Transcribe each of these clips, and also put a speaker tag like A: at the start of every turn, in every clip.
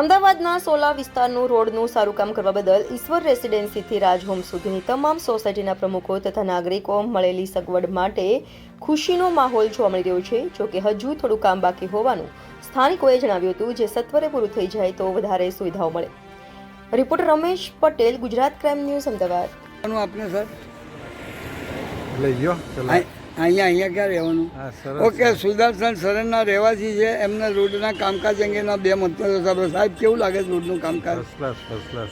A: અમદાવાદના સોલા વિસ્તારનું રોડનું સારું કામ કરવા બદલ ઈશ્વર રેસિડેન્સીથી રાજહોમ સુધીની તમામ સોસાયટીના પ્રમુખો તથા નાગરિકો મળેલી સગવડ માટે ખુશીનો માહોલ જોવા મળી રહ્યો છે. જોકે હજુ થોડું કામ બાકી હોવાનું સ્થાનિકોએ જણાવ્યું હતું. જે સત્વરે પૂરું થઈ જાય તો વધારે સુવિધાઓ મળે. Reporter Ramesh Patel Gujarat crime news Ahmedabad.
B: આપને સર.
C: લઈ ગયો.
B: અહીંયા અહીંયા ક્યાં રહેવાનું? ઓકે સુદર્શન શરણના રહેવાસી છે. એમને રોડના કામકાજ અંગેના બે મંતવ્યો સાહેબ સાહેબ કેવું લાગે છે રોડનું કામકાજ?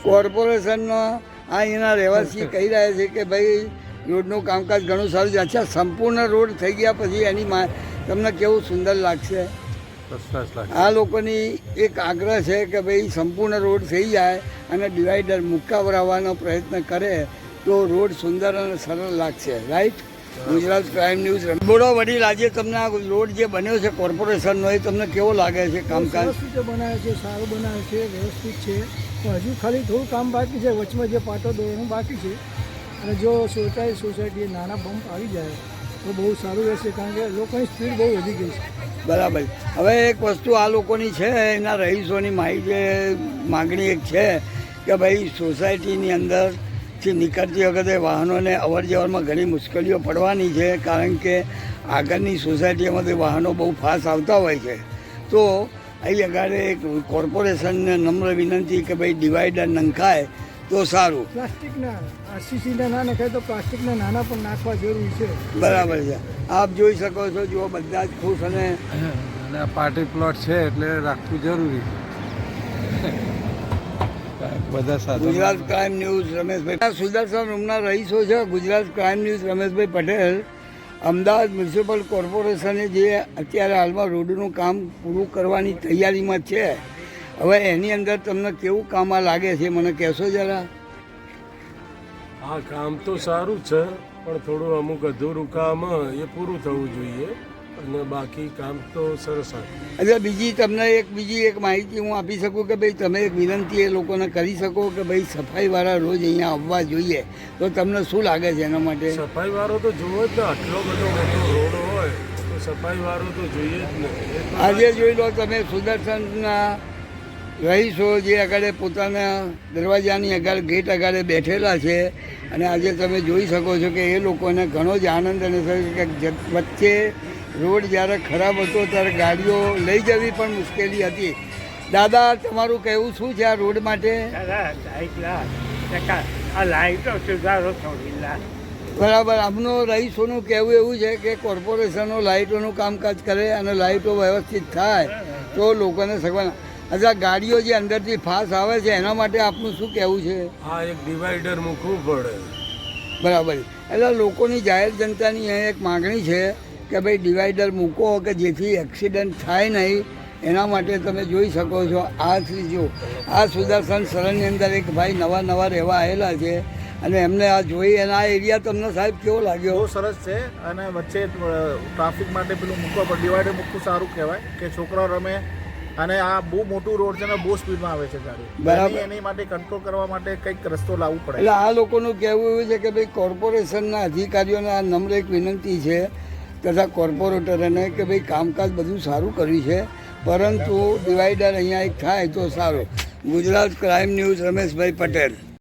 B: કોર્પોરેશનનો આ અહીંના રહેવાસી કહી રહ્યા છે કે ભાઈ રોડનું કામકાજ ઘણું સારું છે. અચ્છા સંપૂર્ણ રોડ થઈ ગયા પછી એની મા તમને કેવું સુંદર લાગશે? આ લોકોની એક આગ્રહ છે કે ભાઈ સંપૂર્ણ રોડ થઈ જાય અને ડિવાઈડર મુકાવરાવવાનો પ્રયત્ન કરે તો રોડ સુંદર અને સરળ લાગશે. રાઈટ ગુજરાત ક્રાઇમ ન્યૂઝ બોલો વડીલ આજે તમને આ રોડ જે બન્યો છે કોર્પોરેશનનો એ તમને કેવો લાગે છે કામકાજ?
D: રીતે બનાવે છે સારું બનાવે છે વ્યવસ્થિત છે. પણ હજુ ખાલી થોડું કામ બાકી છે વચમાં જે પાટો દોરવાનું બાકી છે. અને જો સોસાયટી સોસાયટી નાના બમ્પ આવી જાય તો બહુ સારું રહેશે કારણ કે લોકોની સ્પીડ બહુ વધી ગઈ છે.
B: બરાબર. હવે એક વસ્તુ આ લોકોની છે એના રહીશોની માહિતી માગણી એક છે કે ભાઈ સોસાયટીની અંદરથી નીકળતી વખતે વાહનોને અવર જવરમાં ઘણી મુશ્કેલીઓ પડવાની છે કારણ કે આગળની સોસાયટીમાંથી વાહનો બહુ ફાસ્ટ આવતા હોય છે. તો અહીં આગળ એક કોર્પોરેશનને નમ્ર વિનંતી કે ભાઈ ડિવાઈડર નંખાય તો સારું.
D: પ્લાસ્ટિકના સીસીના ના નખાય તો પ્લાસ્ટિકના નાના પણ નાખવા જરૂરી છે.
B: બરાબર છે. આપ જોઈ શકો છો જો બધા જ ખુશ અને
C: અને પાર્ટી પ્લોટ છે એટલે રાખવું જરૂરી. બધા સાથે
B: ગુજરાત ક્રાઇમ ન્યૂઝ રમેશભાઈ. સુદર્શન રૂમના રહીશો છે. Gujarat crime news Rameshbhai Patel. Ahmedabad municipal કોર્પોરેશને જે અત્યારે હાલમાં રોડનું કામ પૂરું કરવાની તૈયારીમાં છે. હવે એની અંદર તમને કેવું કામ આ લાગે છે મને કહેશો જરા.
E: આ કામ તો સારું છે પણ થોડું અમુક અધૂરું કામ એ પૂરું થવું જોઈએ. અને બાકી કામ તો સરસ.
B: એટલે બીજી તમને એક બીજી એક માહિતી હું આપી શકું કે ભાઈ તમે એક વિનંતી એ લોકોને કરી શકો કે ભાઈ સફાઈવાળા રોજ અહીંયા આવવા જોઈએ? તો તમને શું લાગે છે એના માટે?
E: સફાઈવાળો તો જોવો જ આટલો બધો મોટો રોડ હોય તો સફાઈવાળો તો જોઈએ જ નહીં
B: આજે જોઈ લો તમે સુદર્શનના રહીશો જે આગળ પોતાના દરવાજાની આગળ ગેટ આગળ બેઠેલા છે અને આજે તમે જોઈ શકો છો કે એ લોકોને ઘણો જ આનંદ અને વચ્ચે રોડ જ્યારે ખરાબ હતો ત્યારે ગાડીઓ લઈ જવી પણ મુશ્કેલી હતી. દાદા તમારું કહેવું શું છે આ રોડ માટે? બરાબર આમનો રહીશોનું કહેવું એવું છે કે કોર્પોરેશનો લાઇટોનું કામકાજ કરે અને લાઇટો વ્યવસ્થિત થાય તો લોકોને સગવડ અચ્છા ગાડીઓ જે અંદરથી ફાસ આવે છે એના માટે આપનું શું કહેવું છે?
E: હા એક ડિવાઈડર મૂકવું પડે.
B: બરાબર. એટલે લોકોની જાહેર જનતાની એક માગણી છે કે ભાઈ ડિવાઈડર મૂકો કે જેથી એક્સિડન્ટ થાય નહીં એના માટે તમે જોઈ શકો છો. આ જો આ સુદર્શન શરણની અંદર એક ભાઈ નવા નવા રહેવા આવેલા છે અને એમને આ જોઈ અને આ એરિયા તમને સાહેબ કેવો લાગ્યો?
F: બહુ સરસ છે અને વચ્ચે ટ્રાફિક માટે પેલું મૂકવા પર ડિવાઈડર મૂકવું સારું કહેવાય કે છોકરાઓ રમે અને આ બહુ મોટું રોડ છે અને બહુ સ્પીડમાં આવે છે ગાડી.
B: બરાબર.
F: એની- એની માટે કંટ્રોલ કરવા માટે કંઈક રસ્તો લાવવો પડે.
B: એટલે આ લોકોનું કહેવું એવું છે કે ભાઈ કોર્પોરેશનના અધિકારીઓને આ નમ્ર એક વિનંતી છે તથા કોર્પોરેટરને કે ભાઈ કામકાજ બધું સારું કર્યું છે, પરંતુ ડિવાઈડર અહીંયા એક થાય તો સારું. Gujarat crime news Rameshbhai Patel.